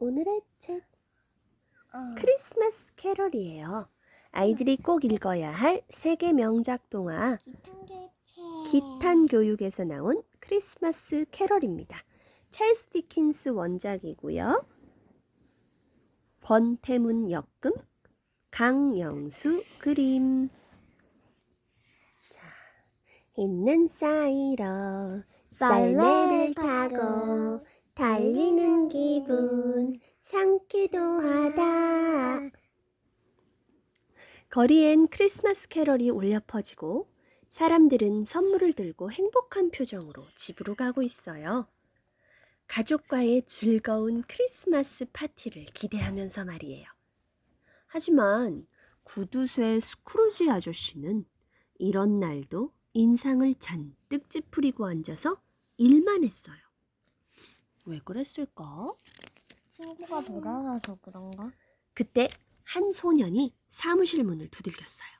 오늘의 책 어. 크리스마스 캐럴이에요. 아이들이 꼭 읽어야 할 세계 명작 동화. 기탄 교육에서 나온 크리스마스 캐럴입니다. 찰스 디킨스 원작이고요. 권태문 역금, 강영수 그림. 자, 있는 사이로 썰매를 타고 달리는 기분 상쾌도 하다. 거리엔 크리스마스 캐럴이 울려 퍼지고 사람들은 선물을 들고 행복한 표정으로 집으로 가고 있어요. 가족과의 즐거운 크리스마스 파티를 기대하면서 말이에요. 하지만 구두쇠 스크루지 아저씨는 이런 날도 인상을 잔뜩 찌푸리고 앉아서 일만 했어요. 왜 그랬을까? 친구가 돌아와서 그런가? 그때 한 소년이 사무실 문을 두들겼어요.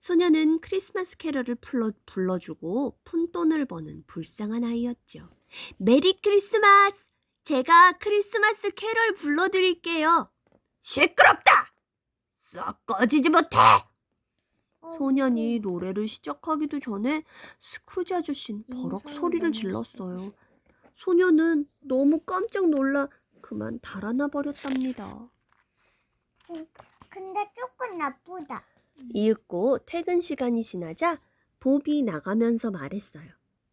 소년은 크리스마스 캐럴을 불러, 불러주고 푼돈을 버는 불쌍한 아이였죠. 메리 크리스마스! 제가 크리스마스 캐럴 불러드릴게요. 시끄럽다! 썩 꺼지지 못해! 어, 소년이 노래를 시작하기도 전에 스크루지 아저씨는 버럭 소리를 너무 질렀어요. 소년은 너무 깜짝 놀라 그만 달아나 버렸답니다. 진- 근데 조금 나쁘다. 이윽고 퇴근 시간이 지나자 보비 나가면서 말했어요.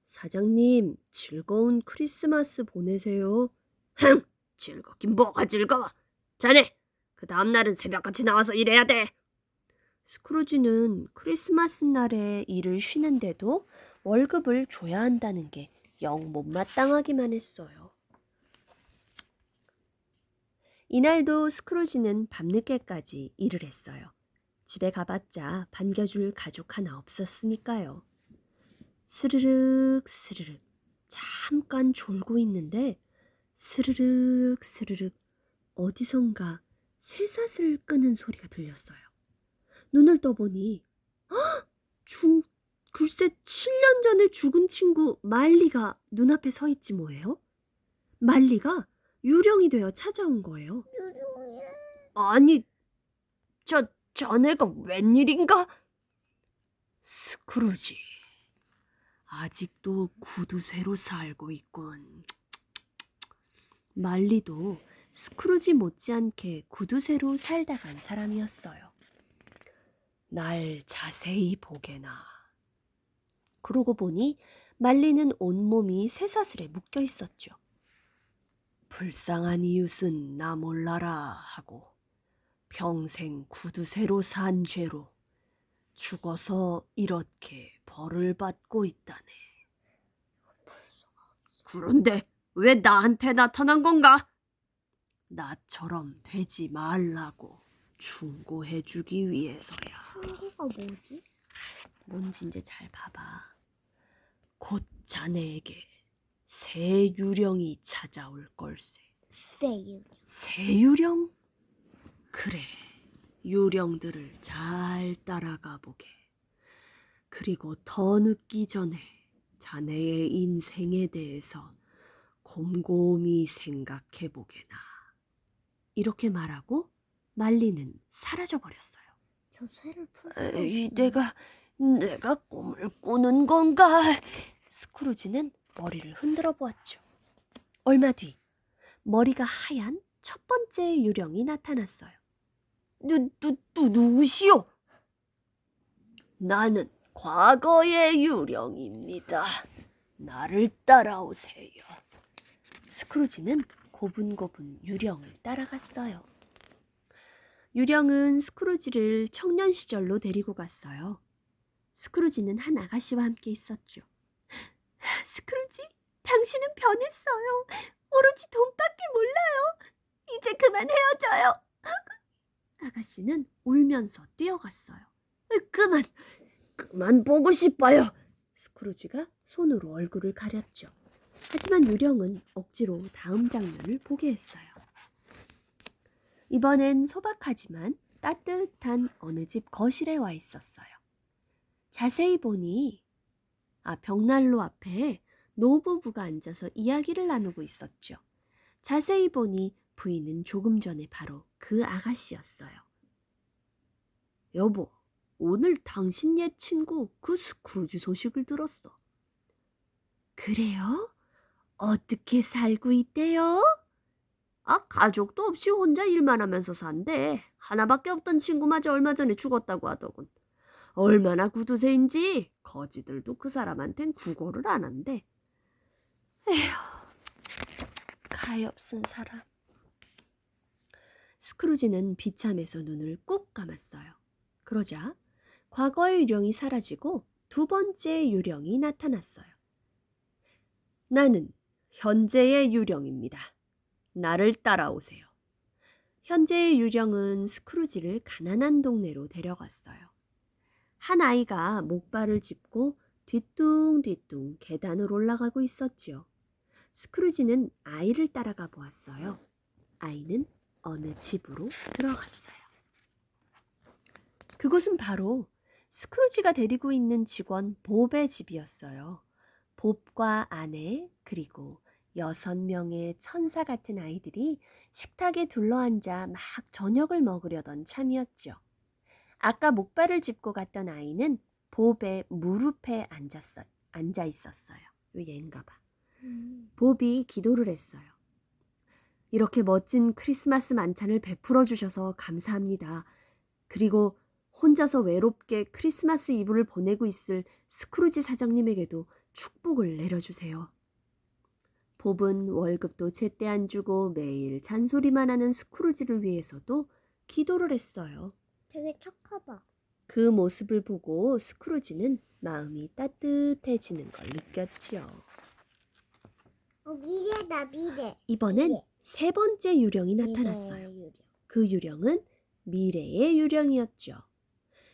사장님, 즐거운 크리스마스 보내세요. 흥, 즐겁긴 뭐가 즐거워. 자네, 그 다음 날은 새벽같이 나와서 일해야 돼. 스크루지는 크리스마스 날에 일을 쉬는데도 월급을 줘야 한다는 게 영 못마땅하기만 했어요. 이날도 스크루지는 밤늦게까지 일을 했어요. 집에 가봤자 반겨줄 가족 하나 없었으니까요. 스르륵 스르륵 잠깐 졸고 있는데 스르륵 스르륵 어디선가 쇠사슬 끄는 소리가 들렸어요. 눈을 떠보니 헉! 중 글쎄 7년 전에 죽은 친구 말리가 눈앞에 서 있지 뭐예요? 말리가 유령이 되어 찾아온 거예요. 아니, 저, 자네가 웬일인가? 스크루지, 아직도 구두쇠로 살고 있군. 말리도 스크루지 못지않게 구두쇠로 살다 간 사람이었어요. 날 자세히 보게나. 그러고 보니 말리는 온몸이 쇠사슬에 묶여 있었죠. 불쌍한 이웃은 나 몰라라 하고 평생 구두쇠로 산 죄로 죽어서 이렇게 벌을 받고 있다네. 그런데 왜 나한테 나타난 건가? 나처럼 되지 말라고 충고해주기 위해서야. 친구가 뭐지? 뭔지 이제 잘 봐봐. 곧 자네에게 새 유령이 찾아올 걸세. 세유. 새 유령? 그래, 유령들을 잘 따라가 보게. 그리고 더 늦기 전에 자네의 인생에 대해서 곰곰이 생각해 보게나. 이렇게 말하고 말리는 사라져 버렸어요. 저 쇠를 풀 수가. 내가 내가 꿈을 꾸는 건가? 스크루지는 머리를 흔들어 보았죠. 얼마 뒤 머리가 하얀 첫 번째 유령이 나타났어요. 누, 누, 누, 누구시오? 나는 과거의 유령입니다. 나를 따라오세요. 스크루지는 고분고분 유령을 따라갔어요. 유령은 스크루지를 청년 시절로 데리고 갔어요. 스크루지는 한 아가씨와 함께 있었죠. 스크루지, 당신은 변했어요. 오로지 돈밖에 몰라요. 이제 그만 헤어져요. 아가씨는 울면서 뛰어갔어요. 그만, 그만 보고 싶어요. 스크루지가 손으로 얼굴을 가렸죠. 하지만 유령은 억지로 다음 장면을 보게 했어요. 이번엔 소박하지만 따뜻한 어느 집 거실에 와 있었어요. 자세히 보니 아 벽난로 앞에 노부부가 앉아서 이야기를 나누고 있었죠. 자세히 보니 부인은 조금 전에 바로 그 아가씨였어요. 여보, 오늘 당신 옛 친구 그 스크루지 소식을 들었어. 그래요? 어떻게 살고 있대요? 아, 가족도 없이 혼자 일만 하면서 산대. 하나밖에 없던 친구마저 얼마 전에 죽었다고 하더군. 얼마나 구두쇠인지 거지들도 그 사람한텐 구걸을 안 한대. 에휴, 가엾은 사람. 스크루지는 비참해서 눈을 꾹 감았어요. 그러자 과거의 유령이 사라지고 두 번째 유령이 나타났어요. 나는 현재의 유령입니다. 나를 따라오세요. 현재의 유령은 스크루지를 가난한 동네로 데려갔어요. 한 아이가 목발을 짚고 뒤뚱뒤뚱 계단을 올라가고 있었지요. 스크루지는 아이를 따라가 보았어요. 아이는 어느 집으로 들어갔어요. 그곳은 바로 스크루지가 데리고 있는 직원 봅의 집이었어요. 봅과 아내 그리고 여섯 명의 천사 같은 아이들이 식탁에 둘러앉아 막 저녁을 먹으려던 참이었죠. 아까 목발을 짚고 갔던 아이는 봅의 무릎에 앉았어, 앉아 있었어요. 요 얘인가 봐. 봅이 기도를 했어요. 이렇게 멋진 크리스마스 만찬을 베풀어 주셔서 감사합니다. 그리고 혼자서 외롭게 크리스마스 이브를 보내고 있을 스크루지 사장님에게도 축복을 내려주세요. 봅은 월급도 제때 안 주고 매일 잔소리만 하는 스크루지를 위해서도 기도를 했어요. 되게 착하다. 그 모습을 보고 스크루지는 마음이 따뜻해지는 걸 느꼈지요. 어, 미래다, 미래. 이번엔 미래. 세 번째 유령이 나타났어요. 미래의 유령. 그 유령은 미래의 유령이었죠.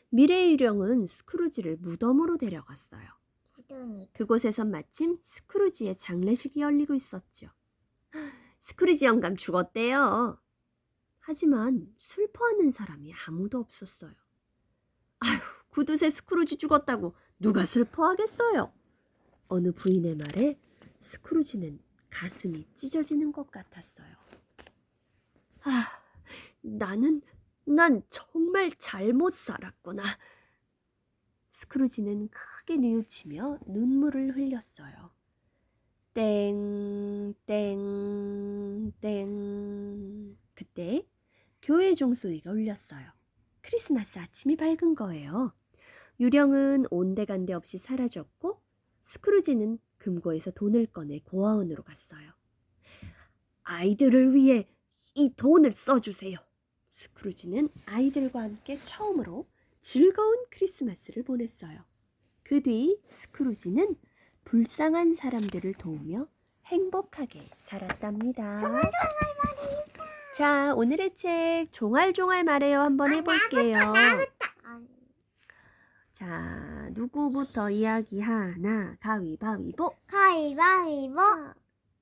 미래의 유령은 스크루지를 무덤으로 데려갔어요. 구덩이. 그곳에선 마침 스크루지의 장례식이 열리고 있었죠. 스크루지 영감 죽었대요. 하지만 슬퍼하는 사람이 아무도 없었어요. 아휴, 구두쇠 스크루지 죽었다고 누가 슬퍼하겠어요? 어느 부인의 말에 스크루지는 가슴이 찢어지는 것 같았어요. 아, 나는, 난 정말 잘못 살았구나. 스크루지는 크게 뉘우치며 눈물을 흘렸어요. 땡, 땡, 땡. 그때 교회 종소리가 울렸어요. 크리스마스 아침이 밝은 거예요. 유령은 온데간데 없이 사라졌고 스크루지는 금고에서 돈을 꺼내 고아원으로 갔어요. 아이들을 위해 이 돈을 써주세요. 스크루지는 아이들과 함께 처음으로 즐거운 크리스마스를 보냈어요. 그 뒤 스크루지는 불쌍한 사람들을 도우며 행복하게 살았답니다. 자, 오늘의 책 종알종알 말해요 한번 해볼게요. 아, 자, 누구부터 이야기 하나? 가위바위보. 가위바위보.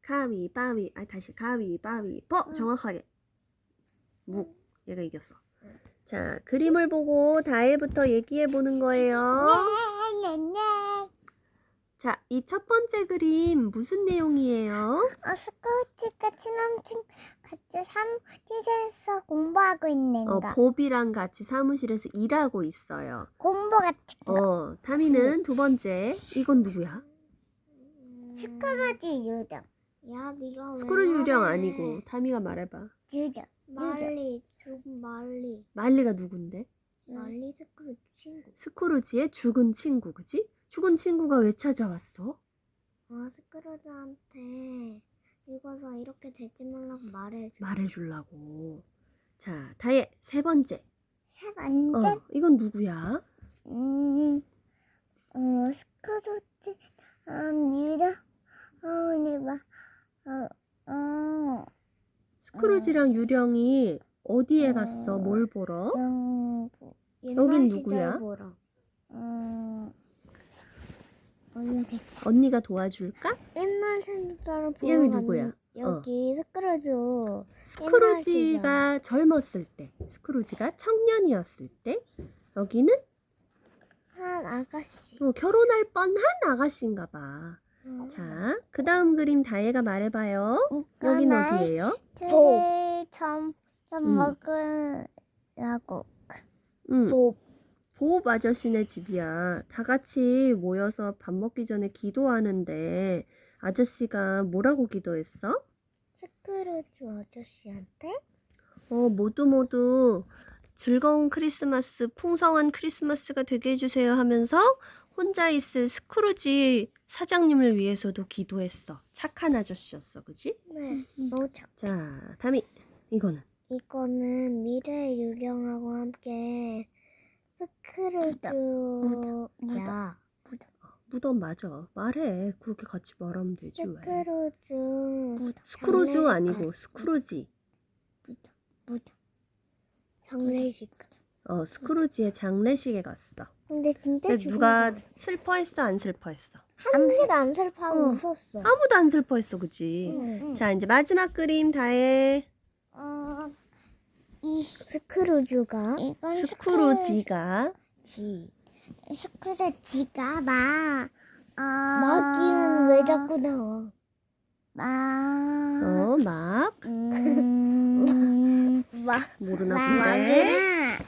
가위바위. 아, 다시 가위바위보. 응. 정확하게. 묵. 얘가 이겼어. 응. 자, 그림을 보고 다해부터 얘기해 보는 거예요. 네, 네, 네. 자, 이 첫 번째 그림 무슨 내용이에요? 어, 스쿠치가 친남친 같이 사무실에서 공부하고 있는 어, 거. 봅이랑 같이 사무실에서 일하고 있어요. 공부 같은 거. 어, 타미는 두 번째. 이건 누구야? 스크루지 유령. 야, 네가 왜 스크루지 유령? 아니고 타미가 말해봐. 유령. 말리 죽은 말리 말리가 누군데? 말리 스크루 친구 스크루지의 죽은 친구, 그지? 죽은 친구가 왜 찾아왔어? 아 스크루지한테 읽어서 이렇게 되지 말라고 말해줘 말해주려고. 자, 다혜 세 번째. 세 번째. 어, 이건 누구야? 음, 어, 스크루지, 음, 유령. 어, 우리 봐. 어, 어, 스크루지랑 유령이 어디에 어. 갔어? 뭘 보러? 영구. 옛날 여긴 시절 누구야? 보러 음, 언색. 언니가 도와줄까? 옛날 여기 갔는- 누구야? 어. 여기 스크루지 스크루지가 젊었을 때, 스크루지가 청년이었을 때, 여기는 한 아가씨 어, 결혼할 뻔한 아가씨인가 봐. 음. 자, 그 다음 그림 다혜가 말해봐요. 그날 어디예요? 트레 처음 음. 먹으라고. 응. 보 보업 아저씨네 집이야. 다 같이 모여서 밥 먹기 전에 기도하는데 아저씨가 뭐라고 기도했어? 스크루즈 아저씨한테 어, 모두 모두 즐거운 크리스마스, 풍성한 크리스마스가 되게 해주세요 하면서 혼자 있을 스크루지 사장님을 위해서도 기도했어. 착한 아저씨였어, 그지? 네 너무 착. 자, 다미, 이거는 이거는 미래 유령하고 함께 스크루즈야. 무덤 맞아. 말해. 그렇게 같이 말하면 되지 왜? 스크루즈 스크루즈 장례식 아니고. 스크루지. 장례식. 어, 스크루지의 장례식에 갔어. 근데 진짜 근데 누가. 슬퍼했어, 안 슬퍼했어? 한시도 안 슬퍼하고 어. 웃었어. 아무도 안 슬퍼했어, 그지? 응. 자, 이제 마지막 그림 다해. 어, 이 스크루즈가 이건 스크루지가 지. 스크루지가 막, 어, 마귀는 왜 자꾸 나와? 막, 어, 막 음, 마 모르나 막, 본데.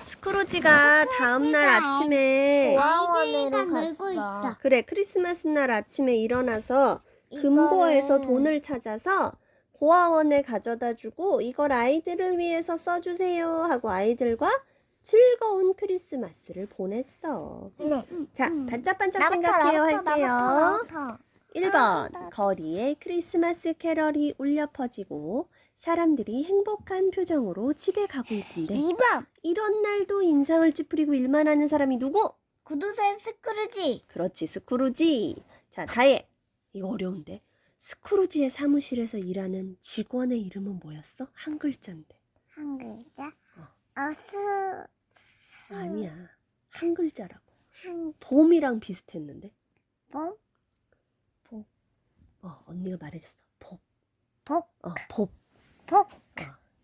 스크루지가 다음 날 아침에 아이들과 놀고. 있어. 그래 크리스마스 날 아침에 일어나서 금고에서 돈을 찾아서 고아원에 가져다 주고 이걸 아이들을 위해서 써주세요 하고 아이들과 즐거운 크리스마스를 보냈어. 네. 자, 음. 반짝반짝 나부터, 생각해요 나부터, 할게요. 나부터, 나부터. 1번 거리에 크리스마스 캐럴이 울려 퍼지고 사람들이 행복한 표정으로 집에 가고 있는데 2번 이런 날도 인상을 찌푸리고 일만 하는 사람이 누구? 구두쇠 스크루지 그렇지 스크루지. 자 다해. 이거 어려운데. 스크루지의 사무실에서 일하는 직원의 이름은 뭐였어? 한 글자인데. 한 글자 어. 어, 스, 아니야. 한 글자라고. 한 봄이랑 비슷했는데. 번? 어 언니가 말해줬어. 복. 복? 어 복. 복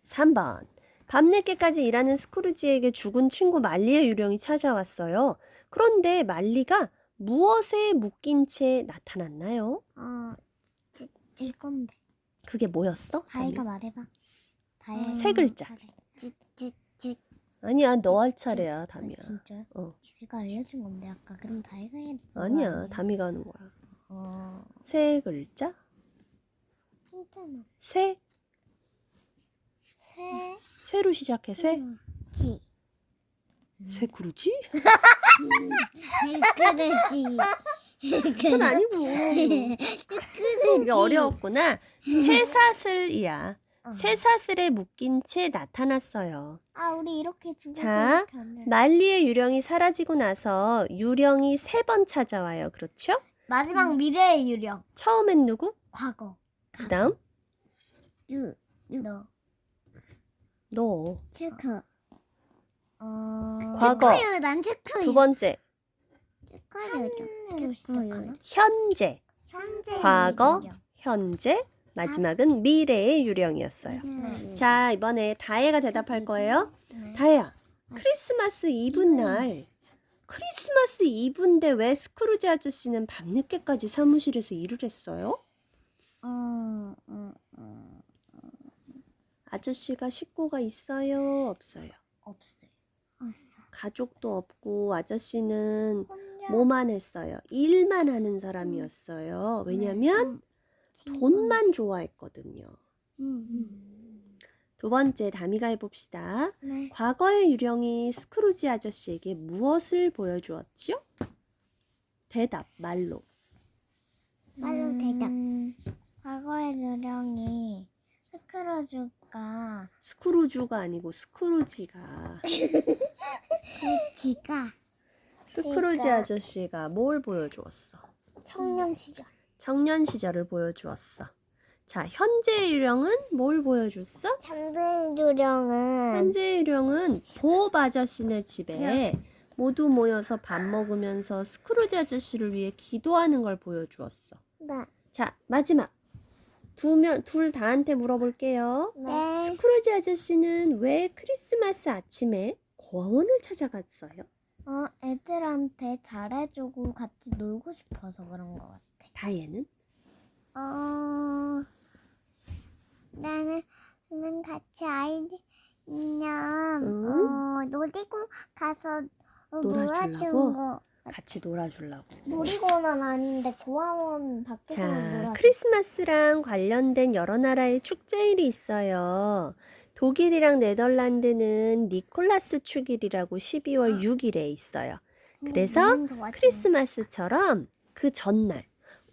3번. 밤늦게까지 일하는 스크루지에게 죽은 친구 말리의 유령이 찾아왔어요. 그런데 말리가 무엇에 묶인 채 나타났나요? 어, 지, 질 건데 그게 뭐였어? 다이가 다미? 말해봐 다이 세 글자. 지. 아니야, 너 할 차례야, 다미야. 진짜요? 어. 제가 알려준 건데 아까 그럼 다이가 해야 돼 아니야, 다미가 하는 거야. 어, 세 글자? 괜찮아. 쇠? 새 쇠로 시작해, 쇠? 음. 지쇠 구르지? 스크루지 그건 아니고. 이게 어려웠구나. 쇠사슬이야. 어. 쇠사슬에 묶인 채 나타났어요. 아 우리 이렇게 자. 말리의 유령이 사라지고 나서 유령이 세 번 찾아와요. 그렇죠? 마지막 미래의 유령 처음엔 누구? 과거 그 다음? 유, 유. 너 너. 체크 어... 과거. 체크유 난 체크유 두 번째, 체크유죠 현재로 시작하나? 현재. 현재 과거, 유령. 현재. 마지막은 미래의 유령이었어요. 네. 자, 이번에 다혜가 대답할 거예요. 네. 다혜야, 크리스마스 이브 날. 크리스마스 이브인데 왜 스크루지 아저씨는 밤늦게까지 사무실에서 일을 했어요? 음, 음, 음, 아저씨가 식구가 있어요? 없어요? 없어요 없어 가족도 없고 아저씨는 혼자 뭐만 했어요? 일만 하는 사람이었어요. 왜냐면 돈만 좋아했거든요. 음, 음. 두 번째 다미가 해봅시다. 네. 과거의 유령이 스크루지 아저씨에게 무엇을 보여주었지요? 대답 말로. 말로 대답. 음, 과거의 유령이 스크루즈가 스크루주가 아니고 스크루지가. 지가 스크루지 지가. 아저씨가 뭘 보여주었어? 청년 시절. 청년 시절을 보여주었어. 자, 현재 유령은 뭘 보여줬어? 현재 유령은 현재 유령은 보업 아저씨네 집에 모두 모여서 밥 먹으면서 스크루지 아저씨를 위해 기도하는 걸 보여주었어. 네. 자, 마지막. 두 명, 둘 다한테 물어볼게요. 네. 스크루지 아저씨는 왜 크리스마스 아침에 고아원을 찾아갔어요? 어, 애들한테 잘해주고 같이 놀고 싶어서 그런 것 같아. 다혜는? 어, 나는, 나는 같이 아이들, 그냥, 응? 어, 놀이공 가서 어, 놀아주려고? 놀아주는 거. 같이 놀아주려고. 놀이공원 아닌데 고아원 밖에서 놀아. 자, 크리스마스랑 관련된 여러 나라의 축제일이 있어요. 독일이랑 네덜란드는 니콜라스 축일이라고 12월 6일에 있어요. 그래서 크리스마스처럼 그 전날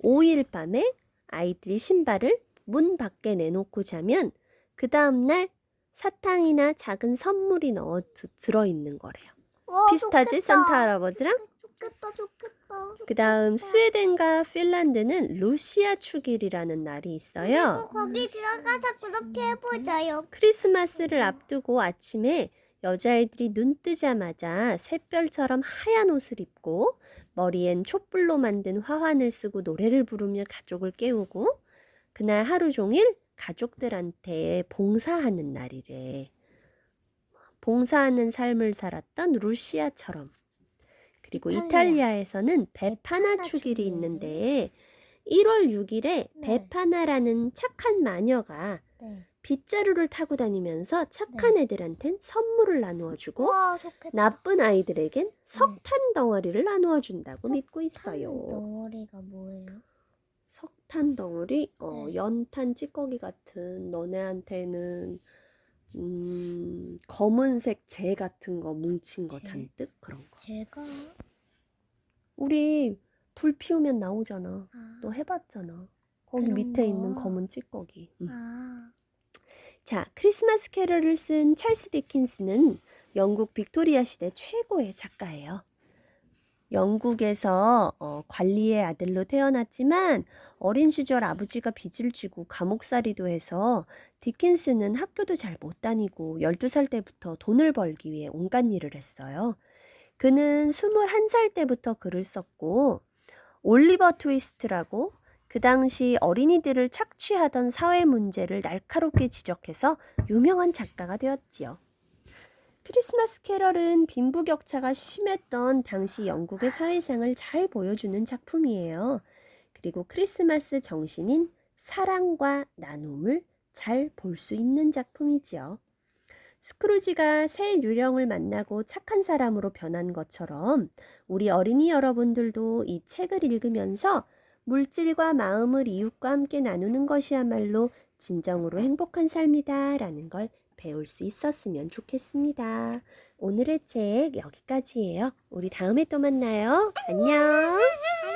5일 밤에 아이들이 신발을 문 밖에 내놓고 자면 그 다음날 사탕이나 작은 선물이 넣어 드- 들어있는 거래요. 비슷하지? 산타 할아버지랑? 좋겠다 좋겠다. 그 다음 스웨덴과 핀란드는 루시아 축일이라는 날이 있어요. 거기 들어가서 그렇게 해보자요. 크리스마스를 앞두고 아침에 여자아이들이 눈 뜨자마자 샛별처럼 하얀 옷을 입고 머리엔 촛불로 만든 화환을 쓰고 노래를 부르며 가족을 깨우고 그날 하루 종일 가족들한테 봉사하는 날이래. 봉사하는 삶을 살았던 루시아처럼. 그리고 이탈리아. 이탈리아에서는 베파나 축일이 축일. 있는데 1월 6일에 네. 베파나라는 착한 마녀가 네. 빗자루를 타고 다니면서 착한 애들한텐 선물을 나누어 주고 와 좋겠다. 나쁜 아이들에겐 석탄 덩어리를 나누어 준다고 믿고 있어요. 덩어리가 뭐예요? 석탄 덩어리, 어, 네. 연탄 찌꺼기 같은 너네한테는 음, 검은색 재 같은 거 뭉친 거 재? 잔뜩 그런 거. 제가 우리 불 피우면 나오잖아. 아, 너 해봤잖아. 거기 그런 밑에 거. 있는 검은 찌꺼기. 음. 아 자, 크리스마스 캐럴을 쓴 찰스 디킨스는 영국 빅토리아 시대 최고의 작가예요. 영국에서 어, 관리의 아들로 태어났지만 어린 시절 아버지가 빚을 지고 감옥살이도 해서 디킨스는 학교도 잘 못 다니고 12살 때부터 돈을 벌기 위해 온갖 일을 했어요. 그는 21살 때부터 글을 썼고 올리버 트위스트라고 그 당시 어린이들을 착취하던 사회 문제를 날카롭게 지적해서 유명한 작가가 되었지요. 크리스마스 캐럴은 빈부격차가 심했던 당시 영국의 사회상을 잘 보여주는 작품이에요. 그리고 크리스마스 정신인 사랑과 나눔을 잘 볼 수 있는 작품이지요. 스크루지가 새 유령을 만나고 착한 사람으로 변한 것처럼 우리 어린이 여러분들도 이 책을 읽으면서 물질과 마음을 이웃과 함께 나누는 것이야말로 진정으로 행복한 삶이다 라는 걸 배울 수 있었으면 좋겠습니다. 오늘의 책 여기까지예요. 우리 다음에 또 만나요. 안녕.